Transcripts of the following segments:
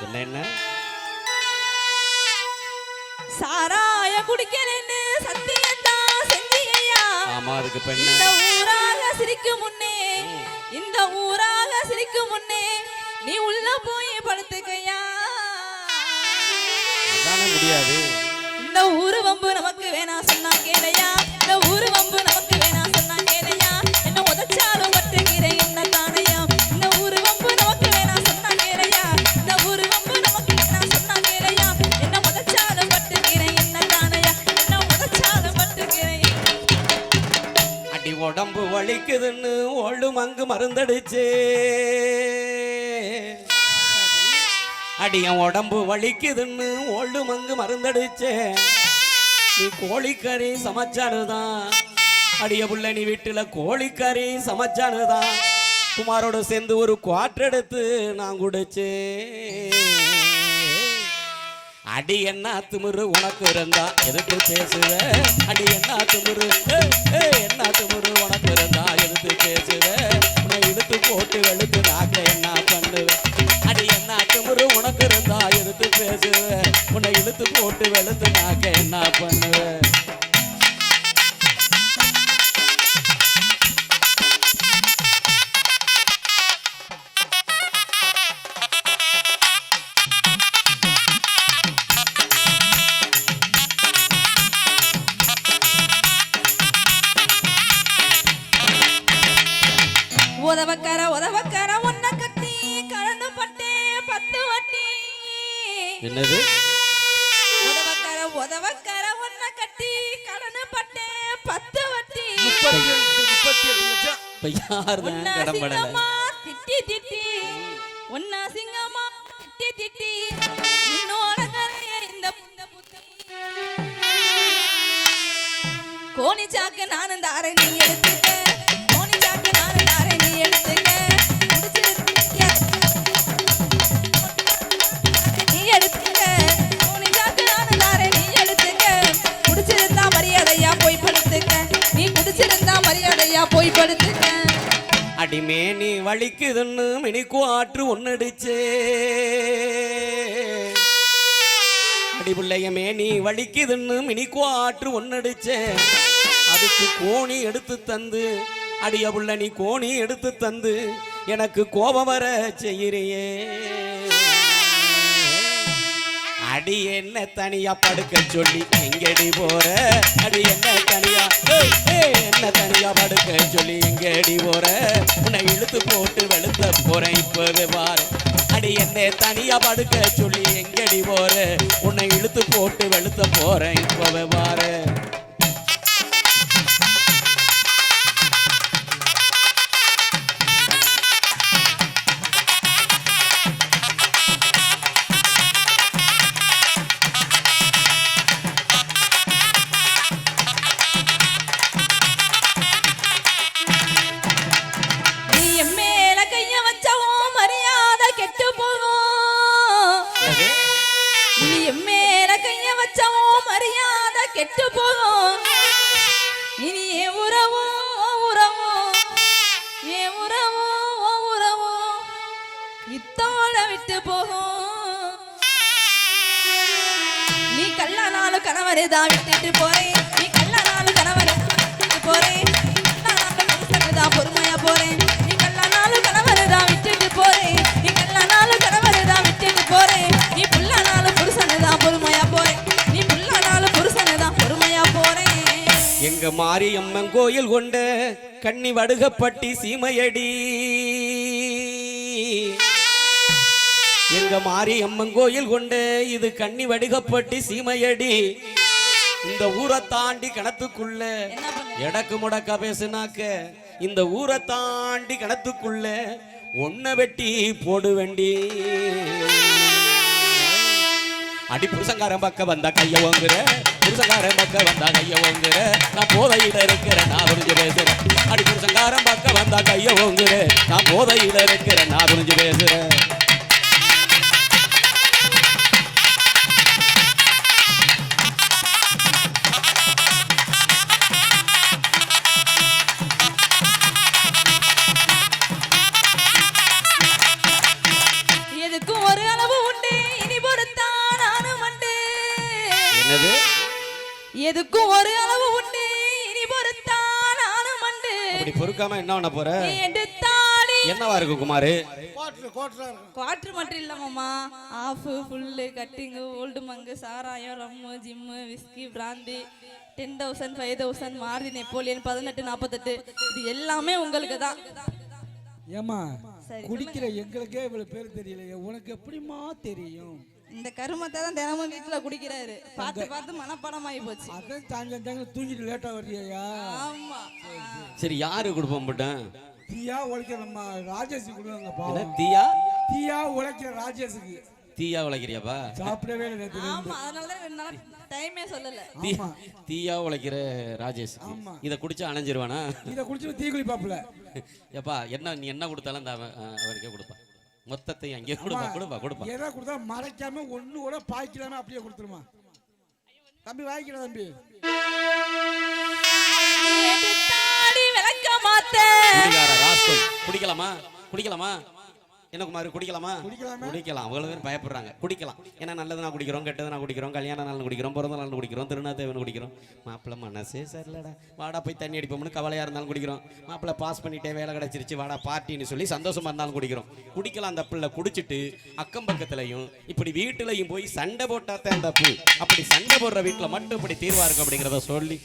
என்ன சாராய குடிக்கலன்னு சத்தியம்தான் செஞ்சியா ஆமா அதுக்கு இந்த ஊராக சிரிக்கும் முன்னே இந்த ஊராக சிரிக்கும் முன்னே நீ உள்ள போய் படுத்துக்கையா? அதானே முடியாது. இந்த ஊரு வம்பு நமக்கு உடம்பு வலிக்குதுன்னு ஒழு மங்கு மருந்தடிச்சு. அடியன் உடம்பு வலிக்குதுன்னு ஒழு மங்கு மருந்தடிச்சே. நீ கோழிக்கறி சமைச்சானுதான் அடிய புள்ள நீ வீட்டுல கோழிக்கறி சமைச்சானுதான் குமாரோட சேர்ந்து ஒரு குவாட்டர் எடுத்து நான் குடிச்சேன் அடி என்ன திமிரு உனக்கு இருந்தா? எதுக்கு பேசுவ? அடி என்ன திமிரு? என்ன திமிரு உனக்கு இருந்தா? எதுக்கு பேசுவ? உன்னை இழுத்து போட்டு வெளுத்து நாக்க என்ன பண்ணுவ? அடி என்ன திமிரு உனக்கு இருந்தா? எதுக்கு பேசுவ? உன்னை இழுத்து போட்டு வெளுத்து நாக்க என்ன பண்ணுவ? உதவக்கர உதவக்கர உன்ன கட்டி கலந்து பட்டே பத்து வட்டி. என்னது? உதவக்கர உதவக்கர உன்ன கட்டி கலந்து பட்டே பத்து வட்டி. முப்பத்தி எட்டு முப்பத்தி எட்டு லட்சம். இப்ப கடம்படல? சிங்கமா திட்டி திட்டி. உன்ன சிங்கமா திட்டி திட்டி. இன்னொரு இந்த கோணி சாக்கு நானும் தாரேன் நீ அடிமே நீ வலிக்குதுன்னு மினிக்கு ஆற்று ஒன்னடிச்சே அடி பிள்ளையமே நீ வலிக்குதுன்னு மினிக்கு ஆற்று ஒன்னடிச்சே அதுக்கு கோணி எடுத்து தந்து அடிய புள்ள நீ கோணி எடுத்து தந்து எனக்கு கோபம் வர செய்கிறியே அடி என்ன தனியா படுக்க சொல்லி எங்கடி போற? அடி என்ன தனியா? என்ன தனியா படுக்க சொல்லி எங்கடி போற? உன்னை இழுத்து போட்டு வெளுத்த போறேன் இப்பவே பாரு. அடி என்ன தனியா படுக்க சொல்லி எங்கடி போற? உன்னை இழுத்து போட்டு வெளுத்த போறேன் இப்பவே பாரு. கெட்டு போகும். இனி என் உறவோ உறவோ என் உறவோ உறவோ இத்தோட விட்டு போகும். நீ கல்லானாலும் நாள் கணவரை தான் விட்டுட்டு போறேன். நீ கல்லானாலும் நாள் கணவரை விட்டுட்டு போறேன். தான் பொறுமையா போறேன். எங்க மாரியம்மன் கோயில் கொண்ட கண்ணி வடுகப்பட்டி சீமையடி. எங்க மாரியம்மன் கோயில் கொண்ட இது கண்ணி வடுகப்பட்டி சீமையடி. இந்த ஊரை தாண்டி கணத்துக்குள்ள எடக்கு முடக்கா பேசுனாக்க இந்த ஊரை தாண்டி கணத்துக்குள்ள ஒன்ன வெட்டி போடு வேண்டி. அடி புருஷங்காரன் பக்கம் வந்தா கைய வாங்குற புருஷங்காரன் பக்க வந்தா கைய ஓங்குற. நான் போதையில இருக்கிறேன் நான் புரிஞ்சு பேசுறேன். அடி புருஷங்காரன் பக்க வந்தா கைய ஓங்குற. நான் போதையில இருக்கிறேன் நான் புரிஞ்சு பேசுறேன். எதுக்கும் ஒரு அளவு உண்டு. இனி பொறுத்தான் நானும் மண்டு அப்படி பொறுக்காம என்ன பண்ண போற? எடுத்தாடி என்னவா இருக்கு குமாரு? குவார்டர் மட்டும் இல்லமாம்மா half full cutting Old Monk சாராயம் rum gym whisky brandy ten thousand five thousand Maruti Napoleon பதினெட்டு நாற்பத்தெட்டு இது எல்லாமே உங்களுக்கு தான். ஏமா சரி, குடிக்கிற எங்களுக்கே இவ்வளவு பேர் தெரியலையே. உனக்கு எப்படிமா தெரியும்? இந்த கருமத்தை தான் தினமும் வீட்டில் குடிக்கிறாரு. பார்த்து பார்த்து மனப்பாடமாகி போச்சு. அதான் சாயங்காலம் சாயங்காலம் தூங்கிட்டு லேட்டா வர்றியா ஆமா. சரி யாரு கொடுப்போம் போட்டேன் தீயா உழைக்கிற நம்ம ராஜேஷுக்கு கொடுவாங்கப்பா என்ன தீயா? தீயா உழைக்கிற ராஜேஷுக்கு. தீயா உழைக்கிறியாப்பா? சாப்பிடவே இல்லை நேத்து. ஆமா அதனால தான் ரெண்டு நாள் டைமே சொல்லல. தீ ஆமா. தீயா உழைக்கிற ராஜேஷ் ஆமா. இதை குடிச்சா அணைஞ்சிருவானா? இதை குடிச்சிட்டு தீ குளிப்பாப்புல. எப்பா என்ன நீ என்ன கொடுத்தாலும் இந்த அவன், அஹ், அவருக்கே கொடுப்பா. மொத்தத்தை அங்கேயே கொடுப்பா கொடுப்பா கொடுப்பா. எதை கொடுத்தா மறைக்காம ஒண்ணு கூட பாய்க்கலாம அப்படியே கொடுத்துருமா? தம்பி வாங்கிக்கிறேன் தம்பி. குடிக்கலாமா? குடிக்கலாமா? என்ன குமார் குடிக்கலாமா? குடிக்கலாமா? குடிக்கலாம். அவ்வளவு பேர் பயப்படுறாங்க. குடிக்கலாம். ஏன்னா நல்லது நான் குடிக்கிறோம் கெட்டது நான் குடிக்கிறோம் கல்யாண நாள் குடிக்கிறோம் பிறந்த நாள் குடிக்கிறோம் திருநாத்தேவன் குடிக்கிறோம். மாப்பிள்ளை மனசே சரியில்லடா. வாடா போய் தண்ணி அடிப்போம்னு கவலையா இருந்தாலும் குடிக்கிறோம். மாப்பிள்ளை பாஸ் பண்ணிட்டே வேலை கிடைச்சிருச்சு வாடா பார்ட்டின்னு சொல்லி சந்தோஷமா இருந்தாலும் குடிக்கிறோம். குடிக்கலாம் அந்த பிள்ளை. குடிச்சிட்டு அக்கம் பக்கத்துலயும் இப்படி வீட்டுலயும் போய் சண்டை போட்டாத்தான் தப்பு அப்படி சண்டை போடுற வீட்டுல மட்டும் இப்படி தீர்வா இருக்கும் அப்படிங்கிறத சொல்லி.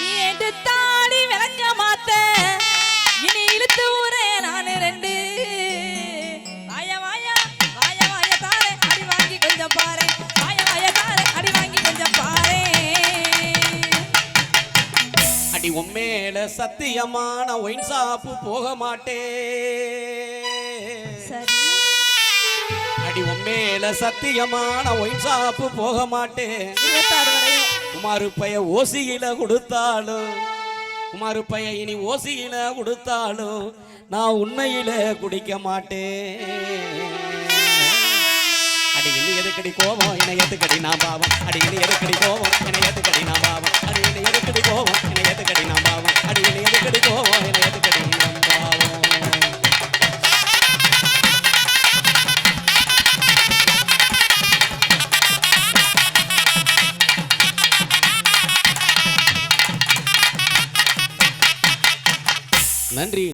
நீ எடுத்தாடி விளக்க மாத்த. இனி இழுத்து உண்மையில சத்தியமான ஒயின் ஷாப்பு போக மாட்டேன் அடி உண்மையில சத்தியமான ஒயின் ஷாப்பு போக மாட்டேன் குமாரு பைய ஓசியில கொடுத்தாலும் குமாரு பைய இனி ஓசியில கொடுத்தாலும் நான் உண்மையில குடிக்க மாட்டேன் எதுக்கடி கோவம் என்னை எதுக்கடி நான் பாவம்? அடி இனி எதுக்கடி கோவம் என்னை எதுக்கடி நான் பாவம்? அடி இனி எதுக்கடி கோவம் என்னை எதுக்கடி நான் பாவம்? அடி இனி எதுக்கடி கோவம் என்னை எதுக்கடி நான் பாவம்? நன்றி.